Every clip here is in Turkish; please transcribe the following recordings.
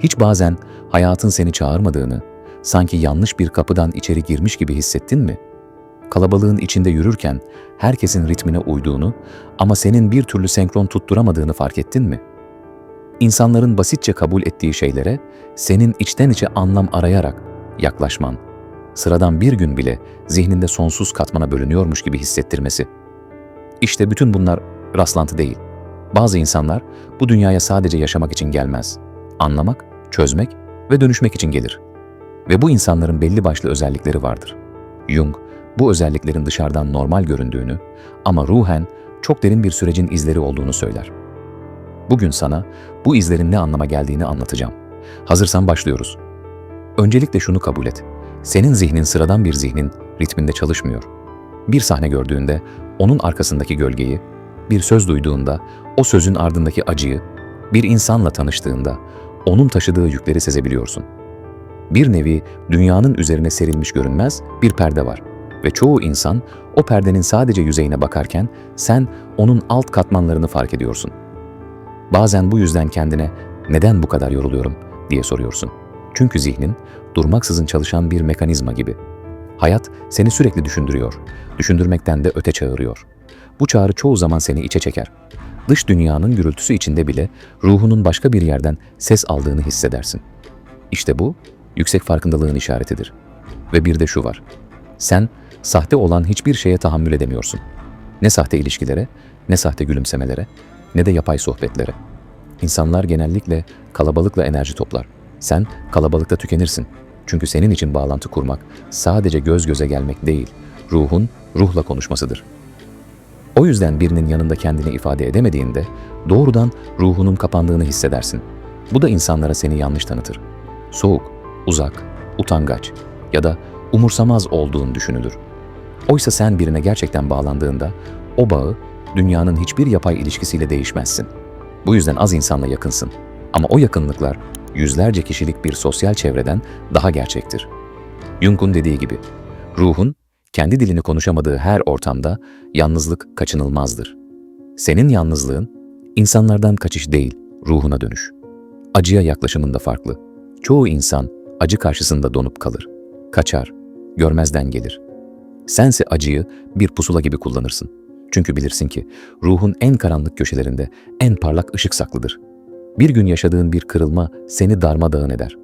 Hiç bazen hayatın seni çağırmadığını, sanki yanlış bir kapıdan içeri girmiş gibi hissettin mi? Kalabalığın içinde yürürken herkesin ritmine uyduğunu ama senin bir türlü senkron tutturamadığını fark ettin mi? İnsanların basitçe kabul ettiği şeylere senin içten içe anlam arayarak yaklaşman, sıradan bir gün bile zihninde sonsuz katmana bölünüyormuş gibi hissettirmesi. İşte bütün bunlar rastlantı değil. Bazı insanlar bu dünyaya sadece yaşamak için gelmez. Anlamak, çözmek ve dönüşmek için gelir. Ve bu insanların belli başlı özellikleri vardır. Jung, bu özelliklerin dışarıdan normal göründüğünü ama ruhen çok derin bir sürecin izleri olduğunu söyler. Bugün sana bu izlerin ne anlama geldiğini anlatacağım. Hazırsan başlıyoruz. Öncelikle şunu kabul et. Senin zihnin sıradan bir zihnin ritminde çalışmıyor. Bir sahne gördüğünde onun arkasındaki gölgeyi, bir söz duyduğunda o sözün ardındaki acıyı, bir insanla tanıştığında onun taşıdığı yükleri sezebiliyorsun. Bir nevi dünyanın üzerine serilmiş görünmez bir perde var ve çoğu insan o perdenin sadece yüzeyine bakarken sen onun alt katmanlarını fark ediyorsun. Bazen bu yüzden kendine neden bu kadar yoruluyorum diye soruyorsun. Çünkü zihnin durmaksızın çalışan bir mekanizma gibi. Hayat seni sürekli düşündürüyor, düşündürmekten de öte çağırıyor. Bu çağrı çoğu zaman seni içe çeker. Dış dünyanın gürültüsü içinde bile ruhunun başka bir yerden ses aldığını hissedersin. İşte bu yüksek farkındalığın işaretidir. Ve bir de şu var. Sen sahte olan hiçbir şeye tahammül edemiyorsun. Ne sahte ilişkilere, ne sahte gülümsemelere, ne de yapay sohbetlere. İnsanlar genellikle kalabalıkla enerji toplar. Sen kalabalıkta tükenirsin. Çünkü senin için bağlantı kurmak sadece göz göze gelmek değil, ruhun ruhla konuşmasıdır. O yüzden birinin yanında kendini ifade edemediğinde doğrudan ruhunun kapandığını hissedersin. Bu da insanlara seni yanlış tanıtır. Soğuk, uzak, utangaç ya da umursamaz olduğun düşünülür. Oysa sen birine gerçekten bağlandığında o bağı dünyanın hiçbir yapay ilişkisiyle değişmezsin. Bu yüzden az insanla yakınsın. Ama o yakınlıklar yüzlerce kişilik bir sosyal çevreden daha gerçektir. Jung'un dediği gibi, ruhun kendi dilini konuşamadığı her ortamda yalnızlık kaçınılmazdır. Senin yalnızlığın insanlardan kaçış değil, ruhuna dönüş. Acıya yaklaşımında farklı. Çoğu insan acı karşısında donup kalır. Kaçar, görmezden gelir. Sense acıyı bir pusula gibi kullanırsın. Çünkü bilirsin ki ruhun en karanlık köşelerinde en parlak ışık saklıdır. Bir gün yaşadığın bir kırılma seni darmadağın eder.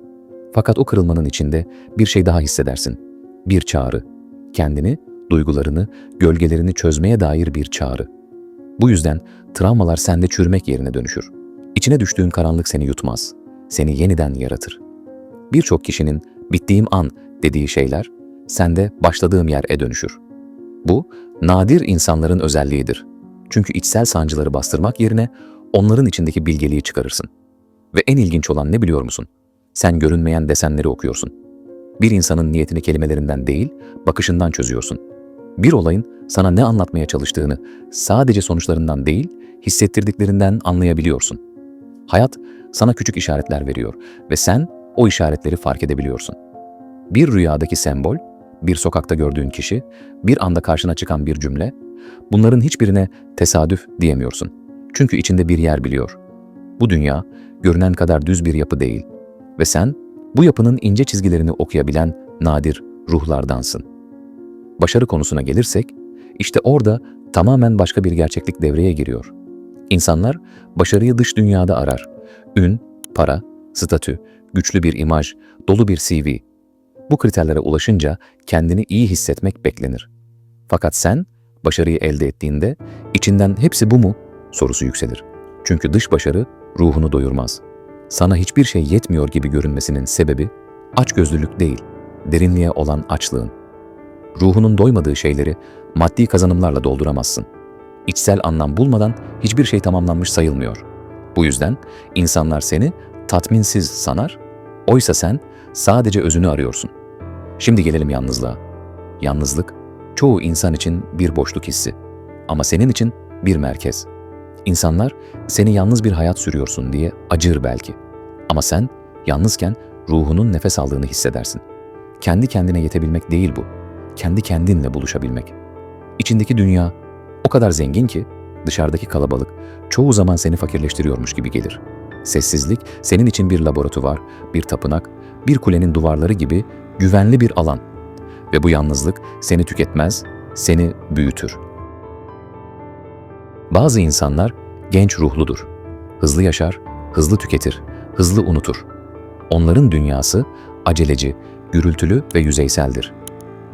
Fakat o kırılmanın içinde bir şey daha hissedersin. Bir çağrı. Kendini, duygularını, gölgelerini çözmeye dair bir çağrı. Bu yüzden travmalar sende çürümek yerine dönüşür. İçine düştüğün karanlık seni yutmaz. Seni yeniden yaratır. Birçok kişinin bittiğim an dediği şeyler sende başladığım yere dönüşür. Bu nadir insanların özelliğidir. Çünkü içsel sancıları bastırmak yerine onların içindeki bilgeliği çıkarırsın. Ve en ilginç olan ne biliyor musun? Sen görünmeyen desenleri okuyorsun. Bir insanın niyetini kelimelerinden değil, bakışından çözüyorsun. Bir olayın sana ne anlatmaya çalıştığını sadece sonuçlarından değil, hissettirdiklerinden anlayabiliyorsun. Hayat sana küçük işaretler veriyor ve sen o işaretleri fark edebiliyorsun. Bir rüyadaki sembol, bir sokakta gördüğün kişi, bir anda karşına çıkan bir cümle, bunların hiçbirine tesadüf diyemiyorsun. Çünkü içinde bir yer biliyor. Bu dünya görünen kadar düz bir yapı değil ve sen bu yapının ince çizgilerini okuyabilen nadir ruhlardansın. Başarı konusuna gelirsek, işte orada tamamen başka bir gerçeklik devreye giriyor. İnsanlar başarıyı dış dünyada arar. Ün, para, statü, güçlü bir imaj, dolu bir CV. Bu kriterlere ulaşınca kendini iyi hissetmek beklenir. Fakat sen başarıyı elde ettiğinde içinden hepsi bu mu sorusu yükselir. Çünkü dış başarı ruhunu doyurmaz. Sana hiçbir şey yetmiyor gibi görünmesinin sebebi açgözlülük değil, derinliğe olan açlığın. Ruhunun doymadığı şeyleri maddi kazanımlarla dolduramazsın. İçsel anlam bulmadan hiçbir şey tamamlanmış sayılmıyor. Bu yüzden insanlar seni tatminsiz sanar, oysa sen sadece özünü arıyorsun. Şimdi gelelim yalnızlığa. Yalnızlık çoğu insan için bir boşluk hissi ama senin için bir merkez. İnsanlar seni yalnız bir hayat sürüyorsun diye acır belki. Ama sen yalnızken ruhunun nefes aldığını hissedersin. Kendi kendine yetebilmek değil bu. Kendi kendinle buluşabilmek. İçindeki dünya o kadar zengin ki dışarıdaki kalabalık çoğu zaman seni fakirleştiriyormuş gibi gelir. Sessizlik senin için bir laboratuvar, bir tapınak, bir kulenin duvarları gibi güvenli bir alan. Ve bu yalnızlık seni tüketmez, seni büyütür. Bazı insanlar genç ruhludur. Hızlı yaşar, hızlı tüketir, hızlı unutur. Onların dünyası aceleci, gürültülü ve yüzeyseldir.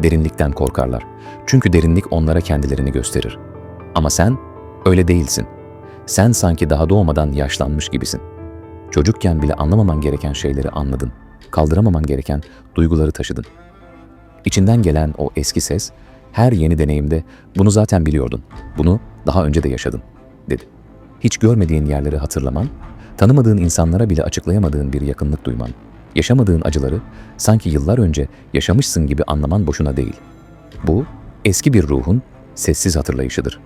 Derinlikten korkarlar. Çünkü derinlik onlara kendilerini gösterir. Ama sen öyle değilsin. Sen sanki daha doğmadan yaşlanmış gibisin. Çocukken bile anlamaman gereken şeyleri anladın. Kaldıramaman gereken duyguları taşıdın. İçinden gelen o eski ses, her yeni deneyimde bunu zaten biliyordun. Bunu daha önce de yaşadın, dedi. Hiç görmediğin yerleri hatırlaman, tanımadığın insanlara bile açıklayamadığın bir yakınlık duyman, yaşamadığın acıları sanki yıllar önce yaşamışsın gibi anlaman boşuna değil. Bu, eski bir ruhun sessiz hatırlayışıdır.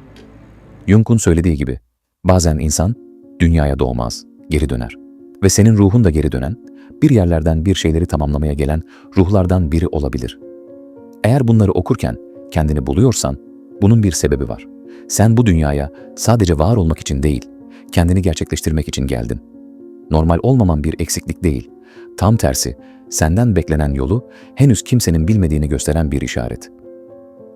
Jung'un söylediği gibi, bazen insan dünyaya doğmaz, geri döner. Ve senin ruhun da geri dönen, bir yerlerden bir şeyleri tamamlamaya gelen ruhlardan biri olabilir. Eğer bunları okurken kendini buluyorsan, bunun bir sebebi var. Sen bu dünyaya sadece var olmak için değil, kendini gerçekleştirmek için geldin. Normal olmaman bir eksiklik değil. Tam tersi, senden beklenen yolu henüz kimsenin bilmediğini gösteren bir işaret.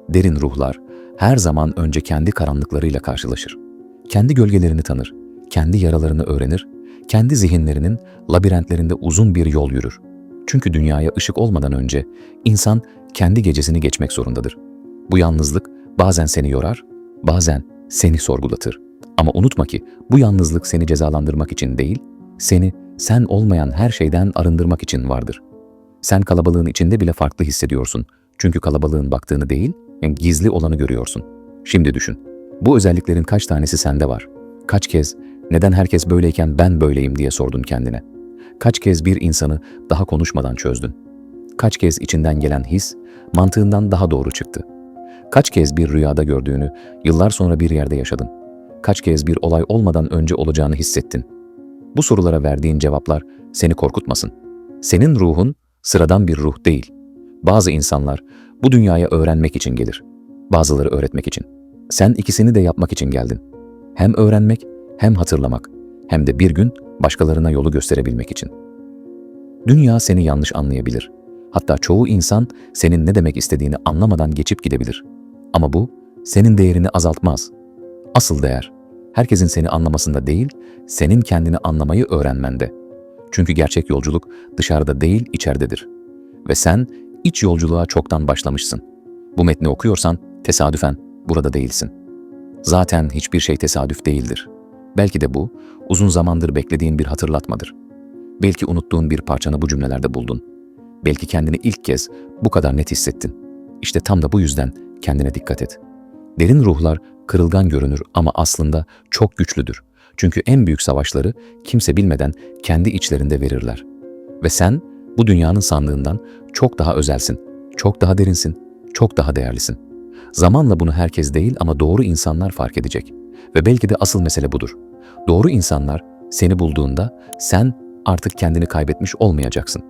Derin ruhlar her zaman önce kendi karanlıklarıyla karşılaşır. Kendi gölgelerini tanır, kendi yaralarını öğrenir, kendi zihinlerinin labirentlerinde uzun bir yol yürür. Çünkü dünyaya ışık olmadan önce insan kendi gecesini geçmek zorundadır. Bu yalnızlık bazen seni yorar, bazen seni sorgulatır. Ama unutma ki bu yalnızlık seni cezalandırmak için değil, seni sen olmayan her şeyden arındırmak için vardır. Sen kalabalığın içinde bile farklı hissediyorsun. Çünkü kalabalığın baktığını değil, yani gizli olanı görüyorsun. Şimdi düşün. Bu özelliklerin kaç tanesi sende var? Kaç kez neden herkes böyleyken ben böyleyim diye sordun kendine? Kaç kez bir insanı daha konuşmadan çözdün? Kaç kez içinden gelen his mantığından daha doğru çıktı? Kaç kez bir rüyada gördüğünü yıllar sonra bir yerde yaşadın? Kaç kez bir olay olmadan önce olacağını hissettin? Bu sorulara verdiğin cevaplar seni korkutmasın. Senin ruhun sıradan bir ruh değil. Bazı insanlar bu dünyaya öğrenmek için gelir. Bazıları öğretmek için. Sen ikisini de yapmak için geldin. Hem öğrenmek hem hatırlamak hem de bir gün başkalarına yolu gösterebilmek için. Dünya seni yanlış anlayabilir. Hatta çoğu insan senin ne demek istediğini anlamadan geçip gidebilir. Ama bu senin değerini azaltmaz. Asıl değer herkesin seni anlamasında değil, senin kendini anlamayı öğrenmende. Çünkü gerçek yolculuk dışarıda değil, içeridedir. Ve sen iç yolculuğa çoktan başlamışsın. Bu metni okuyorsan tesadüfen burada değilsin. Zaten hiçbir şey tesadüf değildir. Belki de bu uzun zamandır beklediğin bir hatırlatmadır. Belki unuttuğun bir parçanı bu cümlelerde buldun. Belki kendini ilk kez bu kadar net hissettin. İşte tam da bu yüzden kendine dikkat et. Derin ruhlar kırılgan görünür ama aslında çok güçlüdür. Çünkü en büyük savaşları kimse bilmeden kendi içlerinde verirler. Ve sen bu dünyanın sandığından çok daha özelsin, çok daha derinsin, çok daha değerlisin. Zamanla bunu herkes değil ama doğru insanlar fark edecek. Ve belki de asıl mesele budur. Doğru insanlar seni bulduğunda sen artık kendini kaybetmiş olmayacaksın.